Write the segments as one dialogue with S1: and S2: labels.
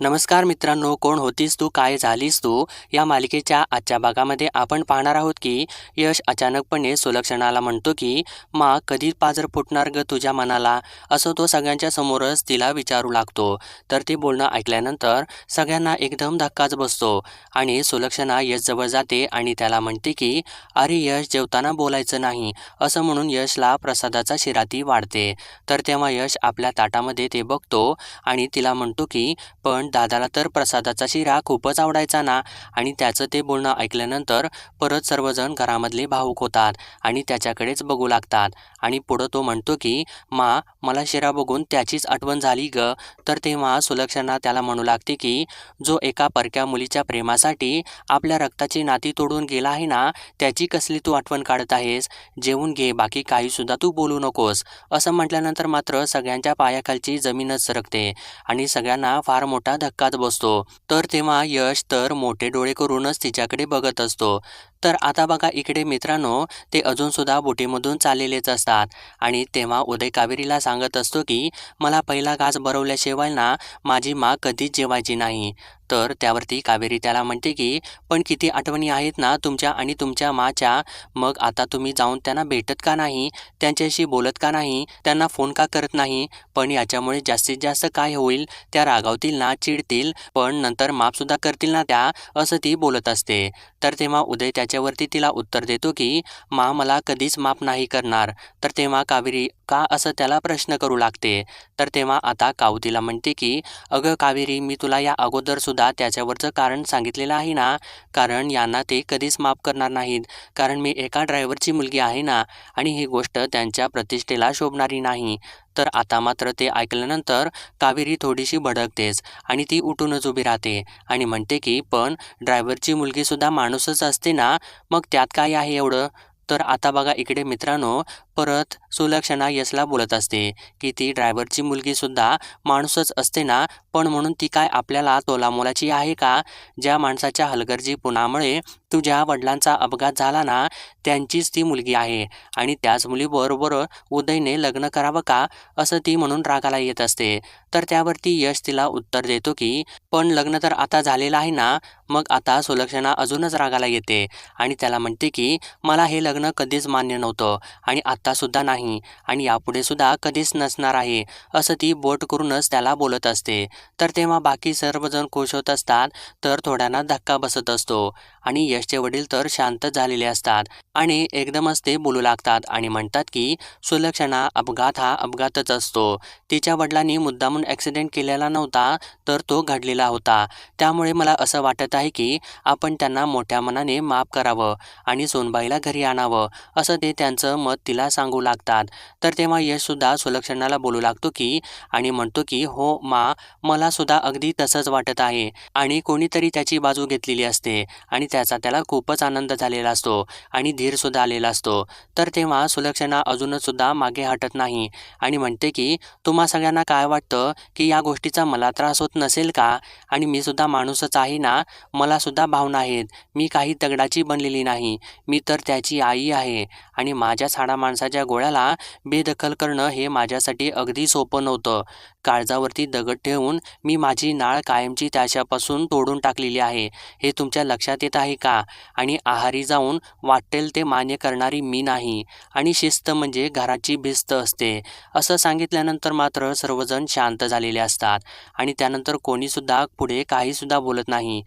S1: नमस्कार मित्रांनो कोण होतीस तू? काय झालीस तू? या मालिकेच्या आजच्या भागामध्ये आपण पाहणार आहोत की यश अचानकपणे सुलक्षणाला म्हणतो की मा कधी पाजर फुटणार ग तुझ्या मनाला? असं तो सगळ्यांच्या समोरच तिला विचारू लागतो. तर ते बोलणं ऐकल्यानंतर सगळ्यांना एकदम धक्काच बसतो आणि सुलक्षणा यशजवळ जाते आणि त्याला म्हणते की अरे यश जेवताना बोलायचं नाही असं म्हणून यशला प्रसादाचा शिराती वाढते. तर तेव्हा यश आपल्या ताटामध्ये ते बघतो आणि तिला म्हणतो की पण दादाला तर प्रसादाचा शिरा खूपच आवडायचा ना? आणि त्याचं ते बोलणं ऐकल्यानंतर परत सर्वजण घरामधले भाऊक होतात आणि त्याच्याकडेच बघू लागतात. आणि पुढं तो म्हणतो की मा मला शिरा बघून त्याचीच आठवण झाली ग. तर तेव्हा सुलक्षणा त्याला म्हणू लागते की जो एका परक्या मुलीच्या प्रेमासाठी आपल्या रक्ताची नाती तोडून गेला आहे ना त्याची कसली तू आठवण काढत आहेस? जेवून घे बाकी काहीसुद्धा तू बोलू नकोस. असं म्हटल्यानंतर मात्र सगळ्यांच्या पायाखालची जमीनच सरकते आणि सगळ्यांना फार मोठा धक्काच बसतो. तर तेव्हा यश तर मोठे डोळे करूनच तिच्याकडे बघत असतो. तर आता बघा इकडे मित्रांनो ते अजूनसुद्धा बोटीमधून चाललेलेच असतात. आणि तेव्हा उदय कावेरीला सांगत असतो की मला पहिला घास भरवल्याशिवाय ना माझी माग कधीच जेवायची नाही. तर त्यावरती कावेरी त्याला म्हणते की पण किती आठवणी आहेत ना तुमच्या आणि तुमच्या माच्या. मग आता तुम्ही जाऊन त्यांना भेटत का नाही? त्यांच्याशी बोलत का नाही? त्यांना फोन का करत नाही? पण याच्यामुळे जास्तीत जास्त काय होईल? त्या रागावतील ना चिडतील. पण नंतर माफसुद्धा करतील ना त्या असं ती बोलत असते. तर तेव्हा उदय त्याच्यावरती तिला उत्तर देतो की मा मला कधीच माफ नाही करणार. तर तेव्हा कावेरी का असं त्याला प्रश्न करू लागते? तर तेव्हा आता कावतीला म्हणते की अगं कावेरी मी तुला या अगोदरसुद्धा त्याच्यावरचं कारण सांगितलेलं आहे ना? कारण यांना ते कधीच माफ करणार नाहीत. कारण मी एका ड्रायव्हरची मुलगी आहे ना? आणि ही गोष्ट त्यांच्या प्रतिष्ठेला शोभणारी नाही. तर आता मात्र ते ऐकल्यानंतर कावेरी थोडीशी भडकतेच आणि ती उठूनच उभी राहते आणि म्हणते की पण ड्रायव्हरची मुलगीसुद्धा माणूसच असते ना? मग त्यात काय आहे एवढं? तर आता बघा इकडे मित्रांनो परत सुलक्षणा यशला बोलत असते. की ती ड्रायव्हरची मुलगीसुद्धा माणूसच असते ना? पण म्हणून ती काय आपल्याला तोलामोलाची आहे का? ज्या माणसाच्या हलगर्जीपणामुळे तुझ्या वडिलांचा अपघात झाला ना त्यांचीच ती मुलगी आहे. आणि त्याच मुलीबरोबर उदयने लग्न करावं का? असं ती म्हणून रागाला येत असते. तर त्यावरती यश तिला उत्तर देतो की पण लग्न तर आता झालेलं आहे ना? मग आता सुलक्षणा अजूनच रागाला येते. आणि त्याला म्हणते की मला हे लग्न कधीच मान्य नव्हतं. आणि आत्तासुद्धा नाही आणि यापुढे सुद्धा कधीच नसणार आहे असं ती बोट करूनच त्याला बोलत असते. तर तेव्हा बाकी सर्वजण खुश होत असतात तर थोड्यांना धक्का बसत असतो. आणि यशचे वडील तर शांत झालेले असतात आणि एकदमच ते बोलू लागतात आणि म्हणतात की सुलक्षणा अपघात हा अपघातच असतो. तिच्या वडिलांनी मुद्दामून ॲक्सिडेंट केलेला नव्हता तर तो घडलेला होता. त्यामुळे मला असं वाटत आहे की आपण त्यांना मोठ्या मनाने माफ करावं आणि सोनबाईला घरी आणावं असं ते त्यांचं मत तिला सांगू लागतात. तर तेव्हा यशसुद्धा सुलक्षणाला बोलू लागतो की आणि म्हणतो की हो मा मलासुद्धा अगदी तसंच वाटत आहे. आणि कोणीतरी त्याची बाजू घेतलेली असते आणि त्याचा त्याला खूपच आनंद झालेला असतो आणि धीरसुद्धा आलेला असतो. तर तेव्हा सुलक्षणा अजूनच सुद्धा मागे हटत नाही आणि म्हणते की तुम्हा सगळ्यांना काय वाटतं की या गोष्टीचा मला त्रास होत नसेल का? आणि मी सुद्धा माणूसच आहे ना? मलासुद्धा भावना आहेत. मी काही दगडाची बनलेली नाही. मी तर त्याची आई आहे आणि माझ्या साडा माणसाच्या गोळ्याला बेदखल करणं हे माझ्यासाठी अगदी सोपं नव्हतं. काळजावरती दगड ठेवून मी माझी नाळ कायमची त्याच्यापासून तोडून टाकलेली आहे. हे तुमच्या लक्षात येत आहे का? आणि आहारी जाऊन वाटेल ते मान्य करणारी मी नाही. आणि शिस्त म्हणजे घराची भिस्त असते. असं सांगितल्यानंतर मात्र सर्वजण शांत झालेले असतात. आणि त्यानंतर कोणीसुद्धा पुढे काहीसुद्धा बोलत नाही.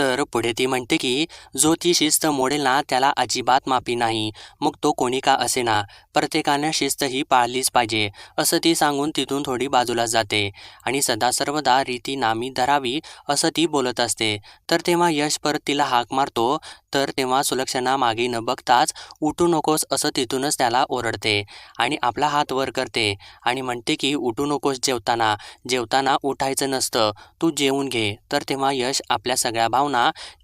S1: तर पुढे ती म्हणते की जो ती शिस्त मोडेल ना त्याला अजिबात माफी नाही. मग तो कोणी का असे ना प्रत्येकानं शिस्त ही पाळलीच पाहिजे. असं ती सांगून तिथून थोडी बाजूला जाते. आणि सदा सर्वदा रीती नामी धरावी असं ती बोलत असते. तर तेव्हा यश परत तिला हाक मारतो. तर तेव्हा सुलक्षणा मागे न बघताच उठू नकोस असं तिथूनच त्याला ओरडते. आणि आपला हात वर करते. आणि म्हणते की उठू नकोस जेवताना. जेवताना उठायचं नसतं. तू जेवून घे. तर तेव्हा यश आपल्या सगळ्या भावना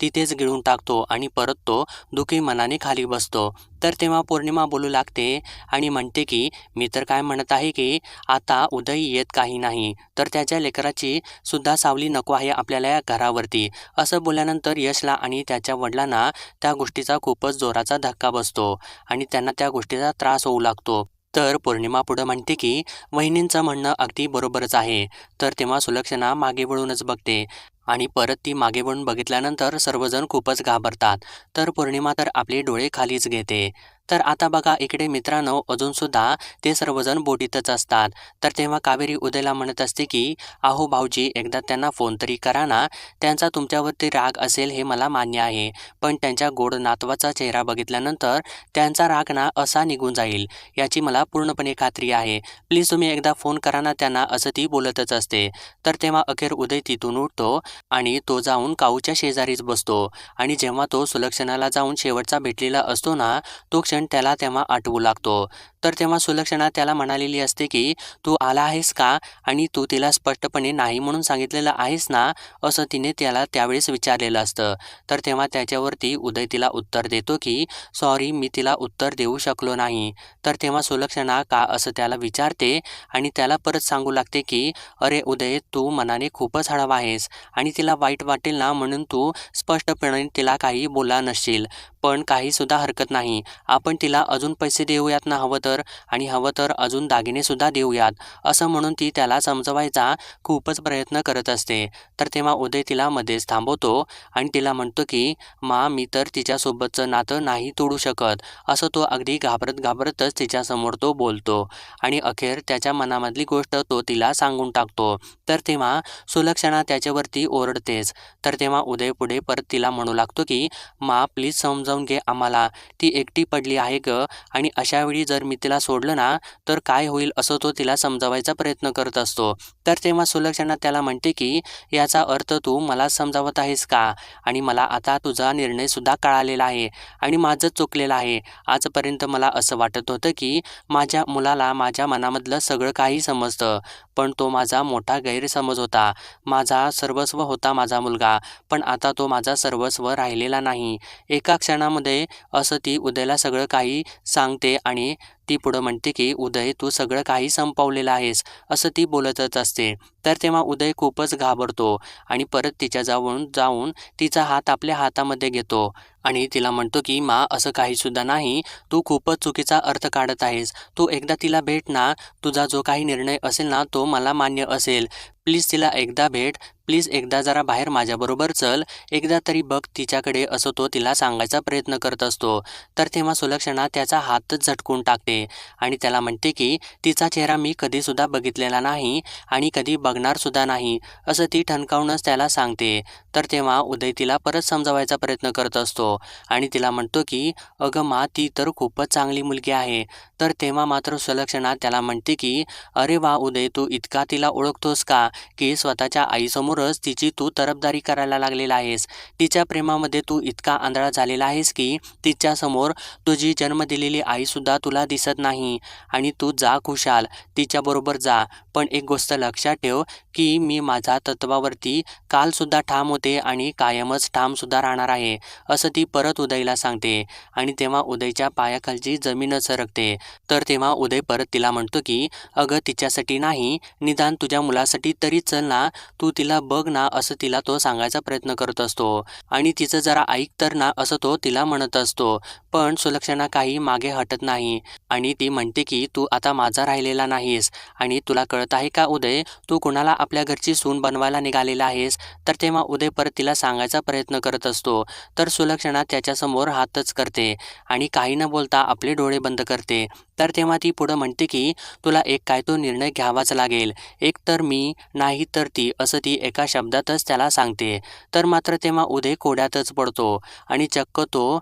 S1: तिथेच गिळून टाकतो आणि परत तो दुखी मनाने खाली बसतो. तर तेव्हा पौर्णिमा बोलू लागते आणि म्हणते की मी तर काय म्हणत आहे की आता उदय येत काही नाही. तर त्याच्या लेकराची सुद्धा सावली नको आहे आपल्याला या घरावरती. असं बोलल्यानंतर यशला आणि त्याच्या वडिलांना त्या गोष्टीचा खूपच जोराचा धक्का बसतो आणि त्यांना त्या गोष्टीचा त्रास होऊ लागतो. तर पौर्णिमा पुढं म्हणते की वहिनींचं म्हणणं अगदी बरोबरच आहे. तर तेव्हा सुलक्षणा मागे वळूनच बघते. आणि परत ती मागे वळून बघितल्यानंतर सर्वजण खूपच घाबरतात. तर पौर्णिमा तर आपले डोळे खालीच घेते. तर आता बघा इकडे मित्रांनो अजूनसुद्धा ते सर्वजण बोटीतच असतात. तर तेव्हा कावेरी उदयला म्हणत असते की अहो भाऊजी एकदा त्यांना फोन तरी करा ना. त्यांचा तुमच्यावरती राग असेल हे मला मान्य आहे. पण त्यांच्या गोड नातवाचा चेहरा बघितल्यानंतर त्यांचा राग ना असा निघून जाईल. याची मला पूर्णपणे खात्री आहे. प्लीज तुम्ही एकदा फोन करा ना त्यांना असं ती बोलतच असते. तर तेव्हा अखेर उदय तिथून उठतो आणि तो जाऊन काऊच्या शेजारीच बसतो. आणि जेव्हा तो सुलक्षणाला जाऊन शेवटचा भेटलेला असतो ना तो क्षण त्याला तेव्हा आठवू लागतो. तर तेव्हा सुलक्षणा त्याला म्हणालेली असते की तू आला आहेस का? आणि तू तिला स्पष्टपणे नाही म्हणून सांगितलेलं आहेस ना? असं तिने त्याला त्यावेळेस विचारलेलं असतं. तर तेव्हा त्याच्यावरती उदय तिला उत्तर देतो की सॉरी मी तिला उत्तर देऊ शकलो नाही. तर तेव्हा सुलक्षणा का असं त्याला विचारते आणि त्याला परत सांगू लागते की अरे उदय तू मनाने खूपच हळवा आहेस आणि तिला वाईट वाटेल ना म्हणून तू स्पष्टपणे तिला काही बोलला नसशील. पण काहीसुद्धा हरकत नाही. आपण तिला अजून पैसे देऊयात ना हवं तर? आणि हवं तर अजून दागिनेसुद्धा देऊयात. असं म्हणून ती त्याला समजवायचा खूपच प्रयत्न करत असते. तर तेव्हा उदय तिला मध्येच थांबवतो आणि तिला म्हणतो की मा मी तर तिच्यासोबतचं नातं नाही तोडू शकत. असं तो अगदी घाबरत घाबरतच तिच्यासमोर तो बोलतो. आणि अखेर त्याच्या मनामधली गोष्ट तो तिला सांगून टाकतो. तर तेव्हा सुलक्षणा त्याच्यावरती ओरडतेच. तर तेव्हा उदय पुढे परत तिला म्हणू लागतो की मा प्लीज समजावून घे आम्हाला. ती एकटी पडली आहे ग. आणि अशावेळी जर मी तिला सोडलं ना तर काय होईल असं तो तिला समजावायचा प्रयत्न करत असतो. तर तेव्हा सुलक्षणा त्याला म्हणते की याचा अर्थ तू मला समजावत आहेस का? आणि मला आता तुझा निर्णयसुद्धा कळालेला आहे. आणि माझं चुकलेलं आहे. आजपर्यंत मला असं वाटत होतं की माझ्या मुलाला माझ्या मनामधलं सगळं काही समजतं. पण तो माझा मोठा गैरसमज होता. माझा सर्वस्व होता माझा मुलगा. पण आता तो माझा सर्वस्व राहिलेला नाही. एका क्षणामध्ये असं ती उदयला सगळं काही सांगते आणि ती पुढं म्हणते की उदय तू सगळं काही संपवलेलं आहेस असं ती बोलतच असते. तर तेव्हा उदय खूपच घाबरतो आणि परत तिच्या जाऊन जाऊन तिचा हात आपल्या हातामध्ये घेतो आणि तिला म्हणतो की मा असं काहीसुद्धा नाही. तू खूपच चुकीचा अर्थ काढत आहेस. तू एकदा तिला भेट ना. तुझा जो काही निर्णय असेल ना तो मला मान्य असेल. प्लीज तिला एकदा भेट. प्लीज एकदा जरा बाहेर माझ्याबरोबर चल. एकदा तरी बघ तिच्याकडे असं तो तिला सांगायचा प्रयत्न करत असतो. तर तेव्हा सुलक्षणा त्याचा हातच झटकून टाकते आणि त्याला म्हणते की तिचा चेहरा मी कधीसुद्धा बघितलेला नाही आणि कधी बघणारसुद्धा नाही असं ती ठणकावूनच त्याला सांगते. तर तेव्हा उदय तिला परत समजावायचा प्रयत्न करत असतो आणि तिला म्हणतो की अगं मा ती तर खूपच चांगली मुलगी आहे. तर तेव्हा मात्र सुलक्षणा त्याला म्हणते की अरे वा उदय तू इतका तिला ओळखतोस का? की स्वतःच्या आईसमोरच तिची तू तरफदारी करायला लागलेला आहेस. तिच्या प्रेमामध्ये तू इतका आंधळा झालेला आहेस की तिच्यासमोर तुझी जन्म दिलेली आईसुद्धा तुला दिसत नाही. आणि तू जा खुशाल तिच्याबरोबर जा. पण एक गोष्ट लक्षात ठेव की मी माझ्या तत्वावरती कालसुद्धा ठाम होते आणि कायमच ठामसुद्धा राहणार आहे असं ती परत उदयला सांगते. आणि तेव्हा उदयच्या पायाखालची जमीनच सरकते. तर तेव्हा उदय परत तिला म्हणतो की अगं तिच्यासाठी नाही निदान तुझ्या मुलासाठी तरी चल ना तू तिला बघ ना असं तिला तो सांगायचा प्रयत्न करत असतो. आणि तिचं जरा ऐक तर ना असं तो तिला म्हणत असतो. पण सुलक्षणा काही मागे हटत नाही. आणि ती म्हणते की तू आता माझा राहिलेला नाहीस. आणि तुला कळत आहे का उदय? तू कुणाला आपल्या घरची सून बनवायला निघालेला आहेस? तर तेव्हा उदय परत तिला सांगायचा प्रयत्न करत असतो. तर सुलक्षणा त्याच्यासमोर हातच करते. आणि काही न बोलता आपले डोळे बंद करते. तर तेव्हा ती पुढं म्हणते की तुला एक काय तो निर्णय घ्यावाच लागेल. एक तर मी नाही तर ती असं ती एका शब्दातच त्याला सांगते. तर मात्र तेव्हा उदय कोड्यातच पडतो. आणि चक्क तो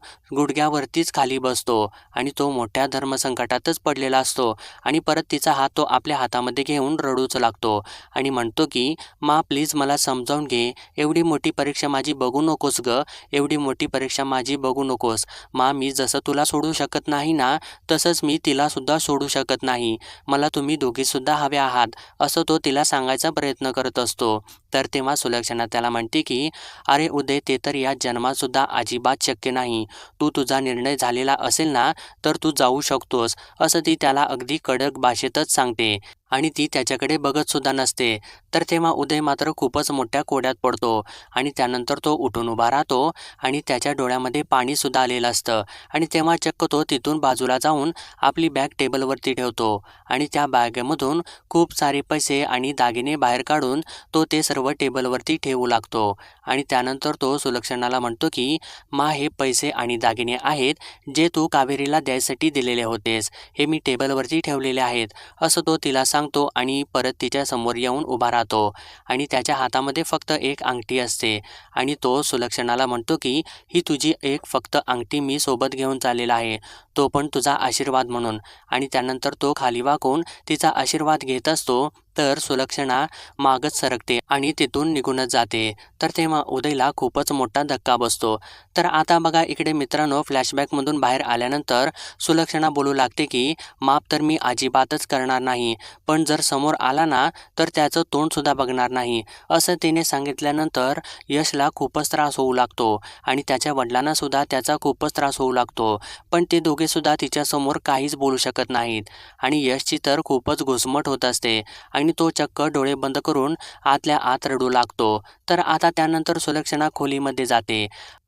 S1: गुडघ्यावरतीच खाली बसतो आणि तो मोठ्या धर्मसंकटातच पडलेला असतो आणि परत तिचा हात तो आपल्या हातामध्ये घेऊन रडूच लागतो. आणि म्हणतो की मा प्लीज मला समजावून घे. एवढी मोठी परीक्षा माझी बघू नकोस ग. एवढी मोठी परीक्षा माझी बघू नकोस. मा मी जसं तुला सोडू शकत नाही ना तसंच मी तिलासुद्धा सोडू शकत नाही. मला तुम्ही दोघीसुद्धा हवे आहात. असं तो तिला सांगायचा प्रयत्न करत असतो. तर तेव्हा सुलक्षणा त्याला म्हणते की अरे उदय ते तर या जन्मातसुद्धा अजिबात शक्य नाही. तू तुझा निर्णय झालेला असेल ना तर तू जाऊ शकतोस असं ती त्याला अगदी कडक भाषेतच सांगते. आणि ती त्याच्याकडे बघत सुद्धा नसते. तर तेव्हा उदय मात्र खूपच मोठ्या कोड्यात पडतो आणि त्यानंतर तो उठून उभा राहतो आणि त्याच्या डोळ्यामध्ये पाणीसुद्धा आलेलं असतं. आणि तेव्हा चक्क तो तिथून बाजूला जाऊन आपली बॅग टेबलवरती ठेवतो आणि त्या बॅगेमधून खूप सारे पैसे आणि दागिने बाहेर काढून तो ते सर्व टेबलवरती ठेवू लागतो. आणि त्यानंतर तो सुलक्षणाला म्हणतो की मा हे पैसे आणि दागिने आहेत जे तू कावेरीला द्यायसाठी दिलेले होतेस. हे मी टेबलवरती ठेवलेले आहेत. असं तो तिला सांग सांगतो आणि परत तिच्या समोर येऊन उभा राहतो. आणि त्याच्या हातामध्ये फक्त एक अंगठी असते. आणि तो सुलक्षणाला म्हणतो की ही तुझी एक फक्त अंगठी मी सोबत घेऊन चाललेला आहे. तो पण तुझा आशीर्वाद म्हणून. आणि त्यानंतर तो खाली वाकून तिचा आशीर्वाद घेत असतो. तर सुलक्षणा मागच सरकते आणि तिथून निघूनच जाते. तर तेव्हा उदयला खूपच मोठा धक्का बसतो. तर आता बघा इकडे मित्रांनो फ्लॅशबॅकमधून बाहेर आल्यानंतर सुलक्षणा बोलू लागते की माप तर मी अजिबातच करणार नाही. पण जर समोर आला ना तर त्याचं तोंडसुद्धा बघणार नाही. असं तिने सांगितल्यानंतर यशला खूपच त्रास होऊ लागतो आणि त्याच्या वडिलांनासुद्धा त्याचा खूपच त्रास होऊ लागतो. पण ते दोघेसुद्धा तिच्यासमोर काहीच बोलू शकत नाहीत आणि यशची तर खूपच घुसमट होत असते आणि तो चक्क डोळे बंद करून आतल्या आत रडू लागतो. तर आता त्यानंतर सुलक्षणा खोलीमध्ये जाते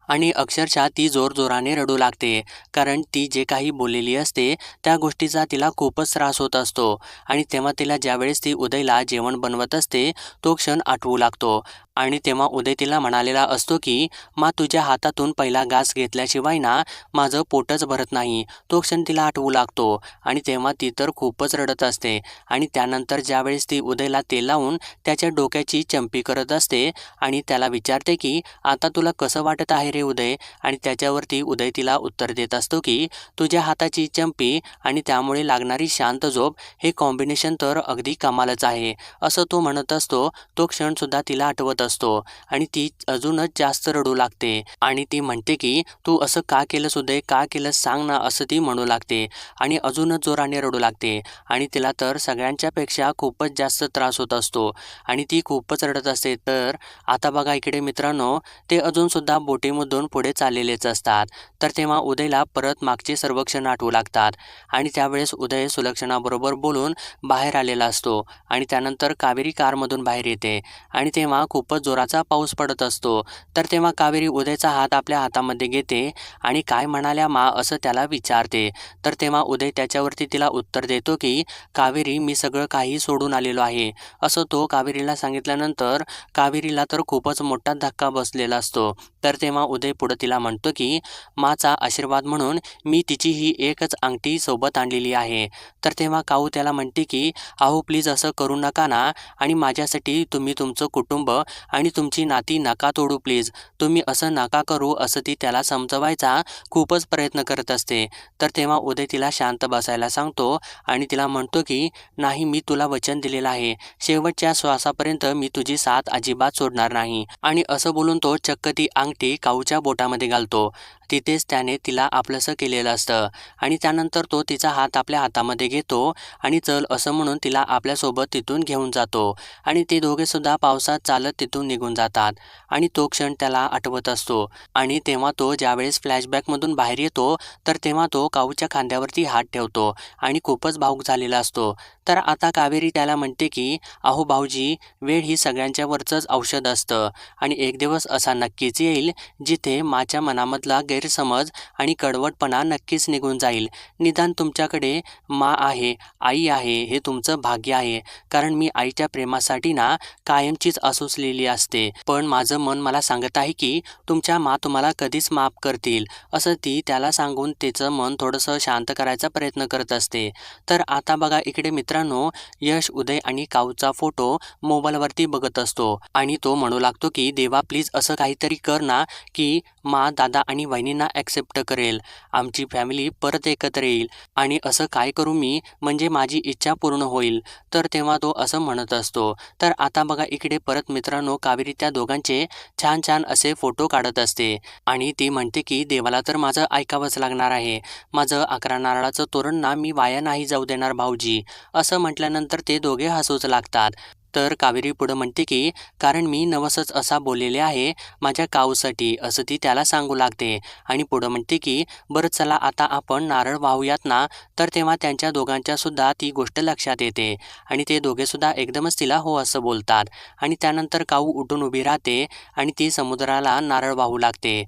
S1: आणि अक्षरशः ती जोरजोराने रडू लागते. कारण ती जे काही बोललेली असते त्या गोष्टीचा तिला खूपच त्रास होत असतो. आणि तेव्हा तिला ज्यावेळेस ती उदयला जेवण बनवत असते तो क्षण आठवू लागतो. आणि तेव्हा उदय तिला म्हणालेला असतो की मा तुझ्या हातातून पहिला घास घेतल्याशिवाय ना माझं पोटच भरत नाही. तो क्षण तिला आठवू लागतो. आणि तेव्हा ती तर खूपच रडत असते. आणि त्यानंतर ज्यावेळेस ती उदयला तेल लावून त्याच्या डोक्याची चंपी करत असते आणि त्याला विचारते की आता तुला कसं वाटत आहे रे उदय? आणि त्याच्यावरती उदय तिला उत्तर देत असतो की तुझ्या हाताची चंपी आणि त्यामुळे लागणारी शांत झोप हे कॉम्बिनेशन तर अगदी कमालच आहे. असं तो म्हणत असतो. तो क्षणसुद्धा तिला आठवत असतो आणि ती अजूनच जास्त रडू लागते. आणि ती म्हणते की तू असं का केलं सुद्धा का केलं सांग ना असं ती म्हणू लागते. आणि अजूनच जोराने रडू लागते. आणि तिला तर सगळ्यांच्यापेक्षा खूपच जास्त त्रास होत असतो. आणि ती खूपच रडत असते. तर आता बघा इकडे मित्रांनो ते अजूनसुद्धा बोटीमधून पुढे चाललेलेच असतात. तर तेव्हा उदयला परत मागचे सर्व क्षण आठवू लागतात. आणि त्यावेळेस उदय सुलक्षणाबरोबर बोलून बाहेर आलेला असतो. आणि त्यानंतर कावेरी कारमधून बाहेर येते. आणि तेव्हा खूपच जोराचा पाऊस पडत असतो. तर तेव्हा कावेरी उदयचा हात आपल्या हातामध्ये घेते आणि काय म्हणाल्या मा असं त्याला विचारते. तर तेव्हा उदय त्याच्यावरती तिला उत्तर देतो की कावेरी मी सगळं काही सोडून आलेलो आहे. असं तो कावेरीला सांगितल्यानंतर कावेरीला तर खूपच मोठा धक्का बसलेला असतो. तर तेव्हा उदय पुढं तिला म्हणतो की माचा आशीर्वाद म्हणून मी तिची ही एकच अंगठी सोबत आणलेली आहे. तर तेव्हा काऊ त्याला म्हणते की अहो प्लीज असं करू नका ना आणि माझ्यासाठी तुम्ही तुमचं कुटुंब आणि तुमची नाती नका तोडू प्लीज तुम्ही असं नका करू असं ती त्याला समजवायचा खूपच प्रयत्न करत असते. तर तेव्हा उदय तिला शांत बसायला सांगतो आणि तिला म्हणतो की नाही मी तुला वचन दिलेलं आहे. शेवटच्या श्वासापर्यंत मी तुझी साथ अजिबात सोडणार नाही. आणि असं बोलून तो चक्क ती अंगठी काऊच्या बोटामध्ये घालतो. तिथेच त्याने तिला आपलंसं केलेलं असतं. आणि त्यानंतर तो तिचा हात आपल्या हातामध्ये घेतो आणि चल असं म्हणून तिला आपल्यासोबत तिथून घेऊन जातो. आणि ते दोघेसुद्धा पावसात चालत तिथून निघून जातात. आणि तो क्षण त्याला आठवत असतो. आणि तेव्हा तो ज्यावेळेस फ्लॅशबॅकमधून बाहेर येतो तर तेव्हा तो काऊच्या खांद्यावरती हात ठेवतो आणि खूपच भाऊक झालेला असतो. तर आता कावेरी त्याला म्हणते की अहो भाऊजी वेळ ही सगळ्यांच्यावरचंच औषध असतं आणि एक दिवस असा नक्कीच येईल जिथे माझ्या मनामधला गैरसमज आणि कडवटपणा नक्कीच निघून जाईल. निदान तुमच्याकडे मा आहे आई आहे हे तुमचं भाग्य आहे. कारण मी आईच्या प्रेमासाठी ना कायमचीच असुसलेली असते. पण माझं मन मला सांगत आहे की तुमच्या मा तुम्हाला कधीच माफ करतील. असं ती त्याला सांगून तिचं मन थोडंसं शांत करायचा प्रयत्न करत असते. तर आता बघा इकडे मित्रांनो यश उदय आणि काऊचा फोटो मोबाईलवरती बघत असतो. आणि तो म्हणू लागतो की देवा प्लीज असं काहीतरी कर ना की मा दादा आणि वहिनींना ॲक्सेप्ट करेल. आमची फॅमिली परत एकत्र येईल. आणि असं काय करू मी? म्हणजे माझी इच्छा पूर्ण होईल. तर तेव्हा तो असं म्हणत असतो. तर आता बघा इकडे परत मित्रांनो कावेरी त्या दोघांचे छान छान असे फोटो काढत असते. आणि ती म्हणते की देवाला तर माझं ऐकावंच लागणार आहे. माझं अकरा नारळाचं तोरण ना मी वाया नाही जाऊ देणार भाऊजी. असं म्हटल्यानंतर ते दोघे हसूच लागतात. तर कावेरी पुढं म्हणते की कारण मी नवसच असा बोललेले आहे माझ्या काऊसाठी असं ती त्याला सांगू लागते. आणि पुढं म्हणते की बरं चला आता आपण नारळ वाहूयात ना तर तेव्हा त्यांच्या दोघांच्या सुद्धा ती गोष्ट लक्षात येते. आणि ते दोघेसुद्धा एकदमच तिला हो असं बोलतात. आणि त्यानंतर काऊ उठून उभी राहते आणि ती समुद्राला नारळ वाहू लागते.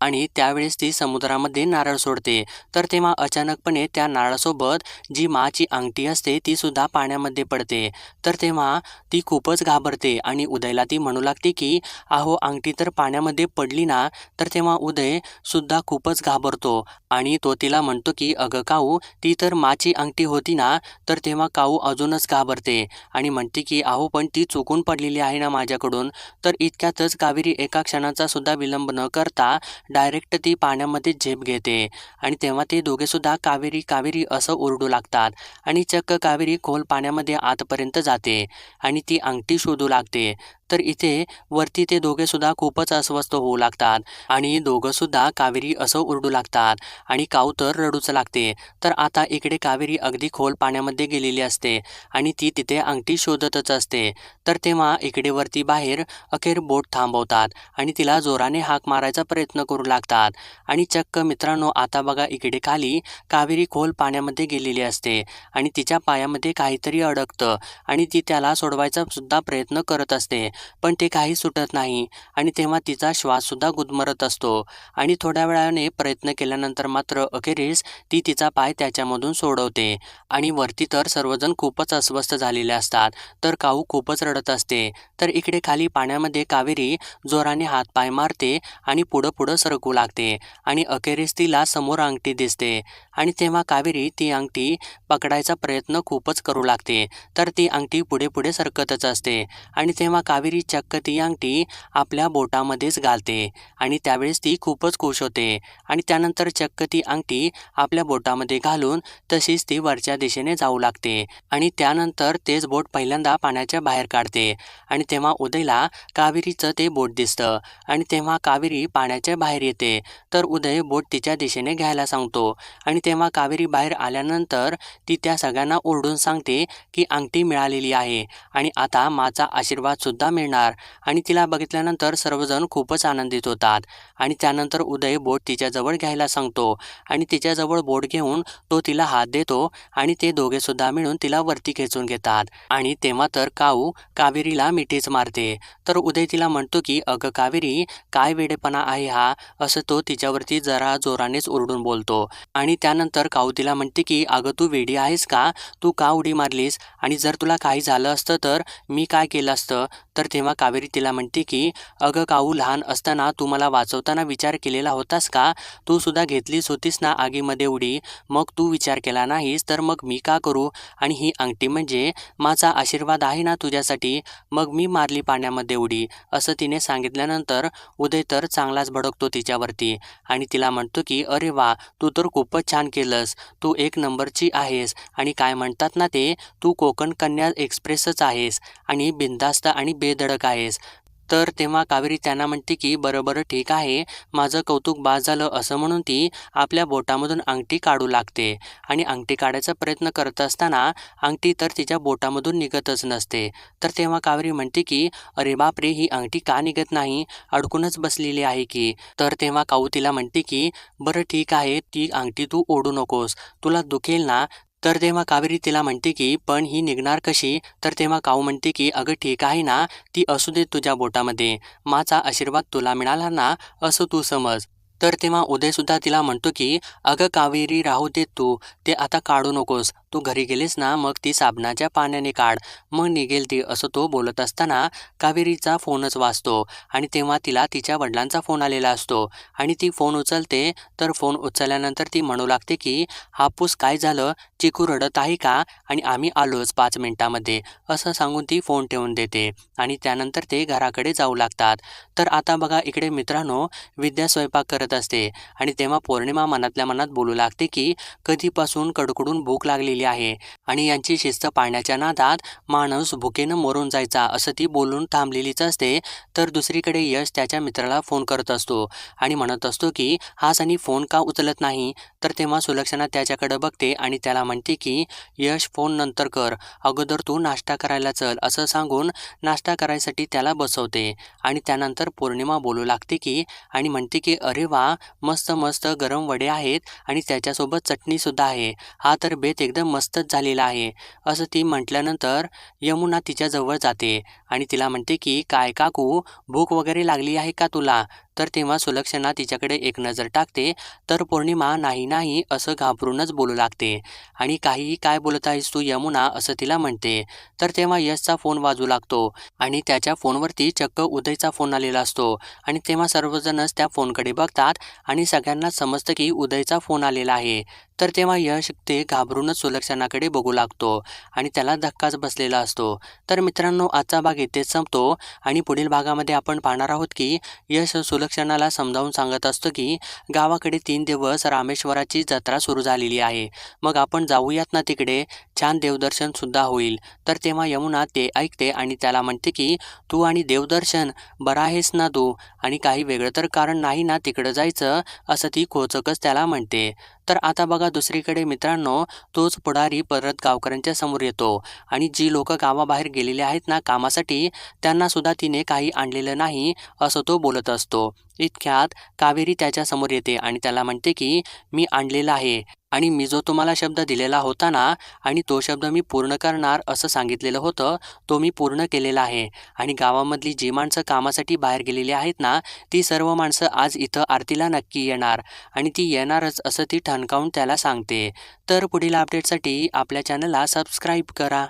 S1: आणि त्यावेळेस ती समुद्रामध्ये नारळ सोडते. तर तेव्हा अचानकपणे त्या नारळासोबत जी माची अंगठी असते ती सुद्धा पाण्यामध्ये पडते. तर तेव्हा ती खूपच घाबरते आणि उदयला ती म्हणू लागते की अहो अंगठी तर पाण्यामध्ये पडली ना तर तेव्हा उदय सुद्धा खूपच घाबरतो. आणि तो तिला म्हणतो की अगं काऊ ती तर माची अंगठी होती ना तर तेव्हा काऊ अजूनच घाबरते. आणि म्हणते की अहो पण ती चुकून पडलेली आहे ना माझ्याकडून. तर इतक्यातच कावेरी एका क्षणाचा सुद्धा विलंब न करता डायरेक्ट ती पाण्यामध्ये झेप घेते. आणि तेव्हा ते दोघेसुद्धा कावेरी कावेरी असं ओरडू लागतात. आणि चक्क कावेरी खोल पाण्यामध्ये आतपर्यंत जाते. आणि ती अंगठी शोधू लागते. तर इथे वरती ते दोघेसुद्धा खूपच अस्वस्थ होऊ लागतात. आणि दोघंसुद्धा कावेरी असं ओरडू लागतात. आणि काऊ तर रडूच लागते. तर आता इकडे कावेरी अगदी खोल पाण्यामध्ये गेलेली असते. आणि ती तिथे अंगठी शोधतच असते. तर तेव्हा इकडे वरती बाहेर अखेर बोट थांबवतात. आणि तिला जोराने हाक मारायचा प्रयत्न करू लागतात. आणि चक्क मित्रांनो आता बघा इकडे खाली कावेरी खोल पाण्यामध्ये गेलेली असते. आणि तिच्या पायामध्ये काहीतरी अडकतं. आणि ती त्याला सोडवायचा सुद्धा प्रयत्न करत असते. पण ते काही सुटत नाही. आणि तेव्हा तिचा श्वाससुद्धा गुदमरत असतो. आणि थोड्या वेळाने प्रयत्न केल्यानंतर मात्र अखेरीस ती तिचा पाय त्याच्यामधून सोडवते. आणि वरती तर सर्वजण खूपच अस्वस्थ झालेले असतात. तर काऊ खूपच रडत असते. तर इकडे खाली पाण्यामध्ये कावेरी जोराने हातपाय मारते आणि पुढं पुढं सरकू लागते. आणि अखेरीस तिला समोर अंगठी दिसते. आणि तेव्हा कावेरी ती अंगठी पकडायचा प्रयत्न खूपच करू लागते. तर ती अंगठी पुढे पुढे सरकतच असते. आणि तेव्हा कावेरी चक्क ती अंगठी आपल्या बोटामध्येच घालते आणि त्यावेळेस ती खूपच खुश होते. आणि त्यानंतर चक्क ती अंगठी आपल्या बोटामध्ये घालून तशीच ती वरच्या दिशेने जाऊ लागते आणि त्यानंतर तेच बोट पहिल्यांदा पाण्याच्या बाहेर काढते. आणि तेव्हा उदयला कावेरीचं ते बोट दिसतं. आणि तेव्हा कावेरी पाण्याच्या बाहेर येते. तर उदय बोट तिच्या दिशेने घ्यायला सांगतो. आणि तेव्हा कावेरी बाहेर आल्यानंतर ती त्या सगळ्यांना ओरडून सांगते की अंगठी मिळालेली आहे. आणि आता माझा आशीर्वाद सुद्धा मिळणार. आणि तिला बघितल्यानंतर सर्वजण खूपच आनंदित होतात. आणि त्यानंतर उदय बोट तिच्याजवळ घ्यायला सांगतो. आणि तिच्याजवळ बोट घेऊन तो तिला हात देतो आणि ते दोघे सुद्धा मिळून तिला वरती खेचून घेतात. आणि तेव्हा तर काऊ कावेरीला मिठीच मारते. तर उदय तिला म्हणतो की अगं कावेरी काय वेडेपणा आहे हा? असं तो तिच्यावरती जरा जोरानेच ओरडून बोलतो. आणि त्यानंतर काऊ तिला म्हणते की अगं तू वेडी आहेस का? तू का उडी मारलीस? आणि जर तुला काही झालं असतं तर मी काय केलं असतं? तर तेव्हा कावेरी तिला म्हणते की अगं काऊ लहान असताना तू मला वाचवताना विचार केलेला होतास का? तू सुद्धा घेतलीच होतीस ना आगीमध्ये उडी. मग तू विचार केला नाहीस तर मग मी का करू? आणि ही अंगठी म्हणजे माझा आशीर्वाद आहे ना तुझ्यासाठी? मग मी मारली पाण्यामध्ये उडी. असं तिने सांगितल्यानंतर उदय तर चांगलाच भडकतो तिच्यावरती. आणि तिला म्हणतो की अरे वा तू तर खूपच छान केलंस. तू एक नंबरची आहेस. आणि काय म्हणतात ना ते तू कोकण कन्या एक्सप्रेसच आहेस. आणि बिंदास्त आणि बेधडक आहेस. तर तेव्हा कावेरी त्यांना म्हणते की बरं बरं ठीक आहे. माझं कौतुक बाद झालं असं म्हणून ती आपल्या बोटामधून अंगठी काढू लागते. आणि अंगठी काढायचा प्रयत्न करत असताना अंगठी तर तिच्या बोटामधून निघतच नसते. तर तेव्हा कावेरी म्हणते की अरे बापरे ही अंगठी का निघत नाही? अडकूनच बसलेली आहे की. तर तेव्हा काऊ तिला म्हणते की बरं ठीक आहे. ती अंगठी तू ओढू नकोस. तुला दुखेल ना तर तेव्हा कावेरी तिला म्हणते की पण ही निघणार कशी? तर तेव्हा काऊ म्हणते की अगं ठीक आहे ना ती असू दे तुझ्या बोटामध्ये. माझा आशीर्वाद तुला मिळाला ना असं तू समज. तर तेव्हा उदयसुद्धा तिला म्हणतो की अगं कावेरी राहू दे तू. ते आता काढू नकोस. तू घरी गेलीस ना मग ती साबणाच्या पाण्याने काढ. मग निघेल ती असं तो बोलत असताना कावेरीचा फोनच वाचतो आणि तेव्हा तिला तिच्या वडिलांचा फोन आलेला असतो. आणि ती फोन उचलते तर फोन उचलल्यानंतर ती म्हणू लागते की हापूस काय झालं? चिकू रडत आहे का? आणि आम्ही आलोच पाच मिनिटामध्ये असं सांगून ती फोन ठेवून देते. आणि त्यानंतर ते घराकडे जाऊ लागतात. तर आता बघा इकडे मित्रांनो विद्या स्वयंपाक करत असते. आणि तेव्हा पौर्णिमा मनातल्या मनात बोलू लागते की कधीपासून कडकडून भूक लागलेली आहे. आणि यांची शिस्त पाळण्याच्या नादात माणूस भुकेनं मरून जायचा असं ती बोलून थांबलेलीच असते तर दुसरीकडे यश त्याच्या मित्राला फोन करत असतो. आणि म्हणत असतो की हा सनी फोन का उचलत नाही? तर तेव्हा सुलक्षणा त्याच्याकडे बघते आणि त्याला म्हणते की यश फोन नंतर कर. अगोदर तू नाश्ता करायला चल असं सांगून नाश्ता करायसाठी त्याला बसवते. आणि त्यानंतर पौर्णिमा बोलू लागते की आणि म्हणते की अरे वा मस्त मस्त गरम वडे आहेत आणि त्याच्यासोबत चटणीसुद्धा आहे. हा तर बेत एकदम मस्तच झालेला आहे. असं ती म्हटल्यानंतर यमुना तिच्याजवळ जाते आणि तिला म्हणते की काय काकू भूक वगैरे लागली आहे का तुला? तर तेव्हा सुलक्षणा तिच्याकडे एक नजर टाकते तर पौर्णिमा नाही नाही असं घाबरूनच बोलू लागते. आणि काहीही काय बोलत आहेस तू यमुना असं तिला म्हणते. तर तेव्हा यशचा फोन वाजू लागतो आणि त्याच्या फोनवरती चक्क उदयचा फोन आलेला असतो. आणि तेव्हा सर्वजणच त्या फोनकडे बघतात आणि सगळ्यांना समजतं की उदयचा फोन आलेला आहे. तर तेव्हा यश ते घाबरूनच सुलक्षणाकडे बघू लागतो आणि त्याला धक्काच बसलेला असतो. तर मित्रांनो आजचा भाग इथेच संपतो आणि पुढील भागामध्ये आपण पाहणार आहोत की यश सुलक्षणाला समजावून सांगत असतो की गावाकडे तीन दिवस रामेश्वराची जत्रा सुरू झालेली आहे. मग आपण जाऊयात ना तिकडे? छान देवदर्शन सुद्धा होईल. तर तेव्हा यमुना ते ऐकते आणि त्याला म्हणते की तू आणि देवदर्शन बरा आहेस ना तू? आणि काही वेगळं तर कारण नाही ना तिकडं जायचं? असं ती खोचकच त्याला म्हणते. तर आता बघा दुसरीकडे मित्रांनो तोच पुढारी परत गावकऱ्यांच्या समोर येतो. आणि जी लोक गावाबाहेर गेलेले आहेत ना कामासाठी त्यांना सुद्धा तिने काही आणलेलं नाही असं तो बोलत असतो. इतक्यात कावेरी त्याच्यासमोर येते आणि त्याला म्हणते की मी आणलेला आहे आणि मी जो तुम्हाला शब्द दिलेला होता ना आणि तो शब्द मी पूर्ण करणार असं सांगितलेलं होतं तो मी पूर्ण केलेला आहे. आणि गावामधली जी माणसं कामासाठी बाहेर गेलेली आहेत ना ती सर्व माणसं आज इथं आरतीला नक्की येणार आणि ती येणारच असं ती ठणकावून त्याला सांगते. तर पुढील अपडेटसाठी आपल्या चॅनलला सबस्क्राईब करा.